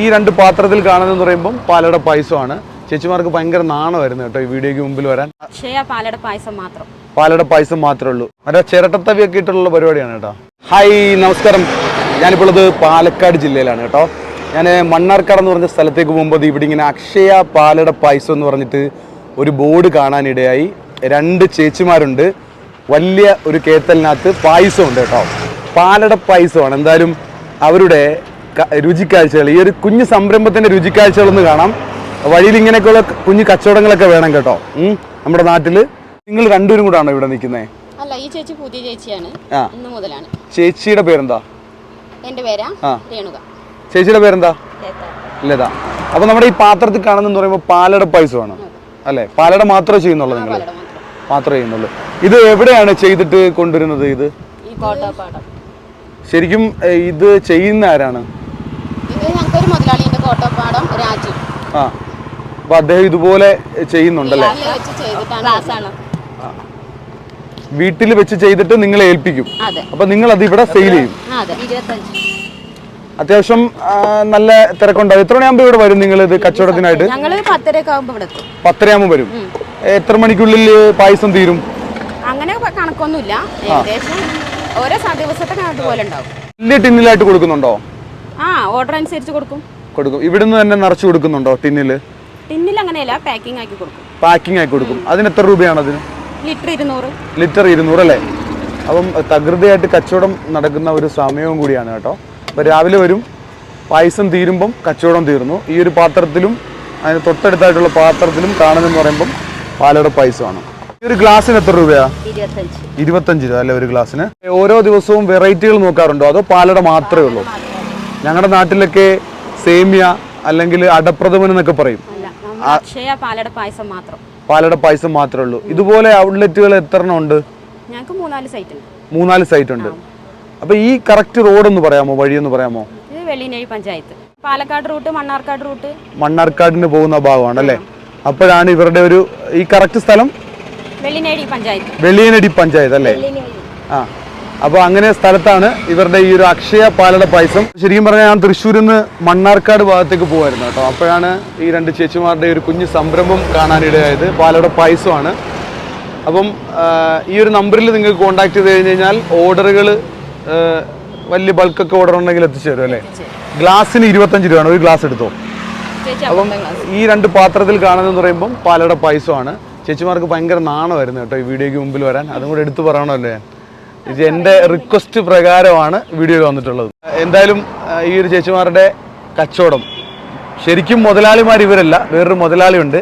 ഈ രണ്ട് പാത്രത്തിൽ കാണുന്നതെന്ന് പറയുമ്പോൾ പാലട പായസമാണ്. ചേച്ചിമാർക്ക് ഭയങ്കര നാണമായിരുന്നു കേട്ടോ ഈ വീഡിയോക്ക് മുമ്പിൽ വരാൻ. പാലട പായസം മാത്രം. പാലട പായസം മാത്രമേ ഉള്ളൂ. മറ്റേ ചിരട്ടത്തവിയൊക്കെ ഇട്ടുള്ള പരിപാടിയാണ് കേട്ടോ. ഹായ് നമസ്കാരം. ഞാനിപ്പോൾ ഉള്ളത് പാലക്കാട് ജില്ലയിലാണ് കേട്ടോ. ഞാൻ മണ്ണാർക്കാട് എന്ന് പറഞ്ഞ സ്ഥലത്തേക്ക് പോകുമ്പോൾ ഇവിടെ ഇങ്ങനെ അക്ഷയ പാലട പായസം എന്ന് പറഞ്ഞിട്ട് ഒരു ബോർഡ് കാണാനിടയായി. രണ്ട് ചേച്ചിമാരുണ്ട്. വലിയ ഒരു കേത്തലിനകത്ത് പായസമുണ്ട് കേട്ടോ. പാലട പായസമാണ്. എന്തായാലും അവരുടെ രുചിക്കാഴ്ചകൾ. ഈ ഒരു കുഞ്ഞു സംരംഭത്തിന്റെ രുചിക്കാഴ്ചകളൊന്ന് കാണാം. വഴിയിൽ ഇങ്ങനെയൊക്കെയുള്ള കുഞ്ഞു കച്ചവടങ്ങളൊക്കെ വേണം കേട്ടോ. നമ്മുടെ നാട്ടിൽ. നിങ്ങൾ രണ്ടുപേരും കൂടാണോ ഇവിടെ നിൽക്കുന്നത് അല്ല ഈ ചേച്ചി പുതിയ ചേച്ചിയാണ്. ഇന്ന് മുതലാണ്. ചേച്ചിയുടെ പേരെന്താ? എന്റെ പേരാ രേണുക. ചേച്ചിയുടെ പേരെന്താ? ലത. അപ്പൊ നമ്മുടെ ഈ പാത്രത്തിൽ കാണുന്നെന്ന് പറയുമ്പോൾ പാലട പായസമാണ്. അല്ലേ? പാലട മാത്രമേ ചെയ്യുന്നുള്ളൂ നിങ്ങൾ? പാലട മാത്രം. മാത്രമേ ചെയ്യുന്നുള്ളൂ. ഇത് എവിടെയാണ് ചെയ്തിട്ട് കൊണ്ടുവരുന്നത് ഇത്? ശരിക്കും ഇത് ചെയ്യുന്ന ആരാണ്? ഞങ്ങൾക്കൊരു മുതലാളിയുണ്ട് കോട്ടപ്പാടം രാജു. ആ. അപ്പൊ അദ്ദേഹം ഇതുപോലെ ചെയ്യുന്നുണ്ടല്ലേ? വീട്ടിൽ വെച്ച് ചെയ്തിട്ട് നിങ്ങൾ ഏൽപ്പിക്കും. അപ്പൊ നിങ്ങൾ അത്. ഇവിടെ സെയിൽ ചെയ്യും. അത്യാവശ്യം നല്ല തിരക്കുണ്ടാവും. എത്ര മണിയാകുമ്പോ ഇവിടെ വരും നിങ്ങൾ ഇത് കച്ചവടത്തിനായിട്ട്? പത്തരയാകുമ്പോ വരും. എത്ര മണിക്കുള്ളിൽ പായസം തീരും? അങ്ങനെ കണക്കൊന്നുമില്ല. ഓരോ ദിവസത്തെ കണക്ക് പോലെ ഉണ്ടാവും. വലിയ ടിന്നിലായിട്ട് കൊടുക്കുന്നുണ്ടോ? ആ ഓർഡർ അനുസരിച്ച് കൊടുക്കും. കൊടുക്കും. ഇവിടുന്ന് തന്നെ നിറച്ചു കൊടുക്കുന്നുണ്ടോ ടിന്നിൽ ടിന്നിൽ അങ്ങനെയല്ല പാക്കിംഗ് ആക്കി കൊടുക്കും. പാക്കിംഗ് ആക്കി കൊടുക്കും. അതിന് എത്ര രൂപയാണ് അതിന്? ലിറ്റർ ഇരുന്നൂറ്. ലിറ്റർ ഇരുന്നൂറ് അല്ലേ? അപ്പം തകൃതിയായിട്ട് കച്ചവടം നടക്കുന്ന ഒരു സമയവും കൂടിയാണ് കേട്ടോ. അപ്പോൾ രാവിലെ വരും പായസം തീരുമ്പം കച്ചവടം തീർന്നു. ഈ ഒരു പാത്രത്തിലും അതിന് തൊട്ടടുത്തായിട്ടുള്ള പാത്രത്തിലും കാണുന്നതെന്ന് പറയുമ്പം പാലട പായസമാണ്. ഈ ഒരു ഗ്ലാസ്സിന് എത്ര രൂപയാ? ഇരുപത്തഞ്ച് രൂപ അല്ലേ ഒരു ഗ്ലാസ്സിന്? ഓരോ ദിവസവും വെറൈറ്റികൾ നോക്കാറുണ്ടോ? അതോ പാലട മാത്രമേ ഉള്ളൂ? ഞങ്ങളുടെ നാട്ടിലൊക്കെ സേമിയ അല്ലെങ്കിൽ അടപ്രഥമൻ എന്നൊക്കെ പറയും. അല്ല അക്ഷയ പാലട പായസം മാത്രം. പാലട പായസം മാത്രമേ ഉള്ളൂ. ഇതുപോലെ ഔട്ട്ലെറ്റുകൾ എത്ര എണ്ണം ഉണ്ട്? ഞങ്ങൾക്ക് മൂന്നാൽ സൈറ്റ് ഉണ്ട്. മൂന്നാൽ സൈറ്റ് ഉണ്ട്. അപ്പൊ ഈ കറക്റ്റ് റോഡ് ഒന്ന് പറയാമോ? വഴി ഒന്ന് പറയാമോ? ഇത് വെള്ളിനഴി പഞ്ചായത്ത്. പാലക്കാട് റൂട്ട് മണ്ണാർക്കാട് റൂട്ട് മണ്ണാർക്കാടിന് പോകുന്ന ഭാഗമാണ് അല്ലേ? അപ്പോഴാണ് ഇവരുടെ ഒരു ഈ കറക്റ്റ് സ്ഥലം? വെള്ളിനേടി പഞ്ചായത്ത്. വെള്ളിയനടി പഞ്ചായത്ത് അല്ലേ? ആ. അപ്പോൾ അങ്ങനെ സ്ഥലത്താണ് ഇവരുടെ ഈ ഒരു അക്ഷയ പാലട പായസം. ശരിക്കും പറഞ്ഞാൽ ഞാൻ തൃശ്ശൂരിൽ നിന്ന് മണ്ണാർക്കാട് ഭാഗത്തേക്ക് പോകുമായിരുന്നു കേട്ടോ. അപ്പോഴാണ് ഈ രണ്ട് ചേച്ചിമാരുടെ ഒരു കുഞ്ഞു സംരംഭം കാണാനിടയായത്. പാലട പായസമാണ്. അപ്പം ഈ ഒരു നമ്പറിൽ നിങ്ങൾക്ക് കോൺടാക്ട് ചെയ്ത് കഴിഞ്ഞ് കഴിഞ്ഞാൽ ഓർഡറുകൾ വലിയ ബൾക്കൊക്കെ ഓർഡർ ഉണ്ടെങ്കിൽ എത്തിച്ചു തരും അല്ലേ? ഗ്ലാസ്സിന് ഇരുപത്തഞ്ച് രൂപയാണ്. ഒരു ഗ്ലാസ് എടുത്തോ? അപ്പം ഈ രണ്ട് പാത്രത്തിൽ കാണുന്നതെന്ന് പറയുമ്പം പാലട പായസമാണ്. ചേച്ചിമാർക്ക് ഭയങ്കര നാണമായിരുന്നു കേട്ടോ ഈ വീഡിയോയ്ക്ക് മുമ്പിൽ വരാൻ. അതും കൂടെ എടുത്തു പറയണമല്ലോ? ഞാൻ എന്റെ റിക്വസ്റ്റ് പ്രകാരമാണ് വീഡിയോയിൽ വന്നിട്ടുള്ളത്. എന്തായാലും ഈ ഒരു ചേച്ചിമാരുടെ കച്ചവടം. ശരിക്കും മുതലാളിമാർ ഇവരല്ല വേറൊരു മുതലാളിയുണ്ട്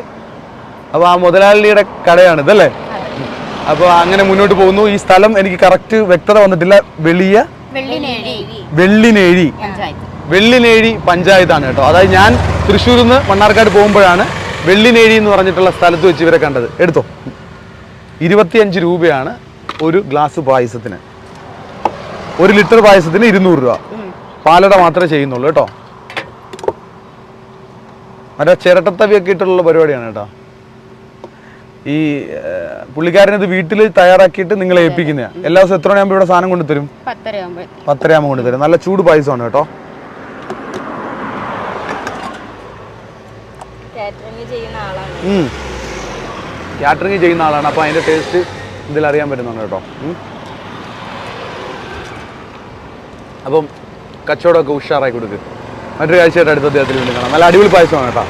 അപ്പോൾ ആ മുതലാളിയുടെ കടയാണ് ഇതല്ലേ? അപ്പോൾ അങ്ങനെ മുന്നോട്ട് പോകുന്നു. ഈ സ്ഥലം എനിക്ക് കറക്റ്റ് വ്യക്തത വന്നിട്ടില്ല. വെളിയ വെള്ളിനഴി. വെള്ളിനേഴി പഞ്ചായത്താണ് കേട്ടോ. അതായത് ഞാൻ തൃശ്ശൂരിൽ നിന്ന് മണ്ണാർക്കാട് പോകുമ്പോഴാണ് വെള്ളിനേഴി എന്ന് പറഞ്ഞിട്ടുള്ള സ്ഥലത്ത് വെച്ച് ഇവരെ കണ്ടത്. എടുത്തോ? ഇരുപത്തിയഞ്ച് രൂപയാണ് ഒരു ഗ്ലാസ് പായസത്തിന്. ഒരു ലിറ്റർ പായസത്തിന് ഇരുന്നൂറ് രൂപ. പാലട മാത്രമേ ചെയ്യുന്നുള്ളൂ കേട്ടോ. മറ്റേ ചിരട്ടത്തവിയൊക്കെ ഇട്ടുള്ള പരിപാടിയാണ് കേട്ടോ. ഈ പുള്ളിക്കാരനത് പുള്ളിക്കാരൻ ഇത് വീട്ടിൽ തയ്യാറാക്കിയിട്ട് നിങ്ങൾ ഏൽപ്പിക്കുന്നതാണ് എല്ലാ ദിവസവും എത്ര മണിയാകുമ്പോൾ ഇവിടെ സാധനം കൊണ്ടുതരും? പത്തരയാകുമ്പോൾ കൊണ്ടുതരും. നല്ല ചൂട് പായസമാണ് കേട്ടോ. കാറ്ററിംഗ് ചെയ്യുന്ന ആളാണ്. കാറ്ററിംഗ് ചെയ്യുന്ന ആളാണ്. അപ്പോൾ അതിന്റെ ടേസ്റ്റ് ഇതിൽ അറിയാൻ പറ്റുന്നുണ്ട് കേട്ടോ അപ്പം കച്ചവടമൊക്കെ ഉഷാറായി കൊടുക്കുക മറ്റൊരു കാഴ്ചയായിട്ട് അടുത്ത അദ്ദേഹത്തിൽ വേണ്ടി കാണാം. നല്ല അടിപൊളി പായസമാണ് കേട്ടോ.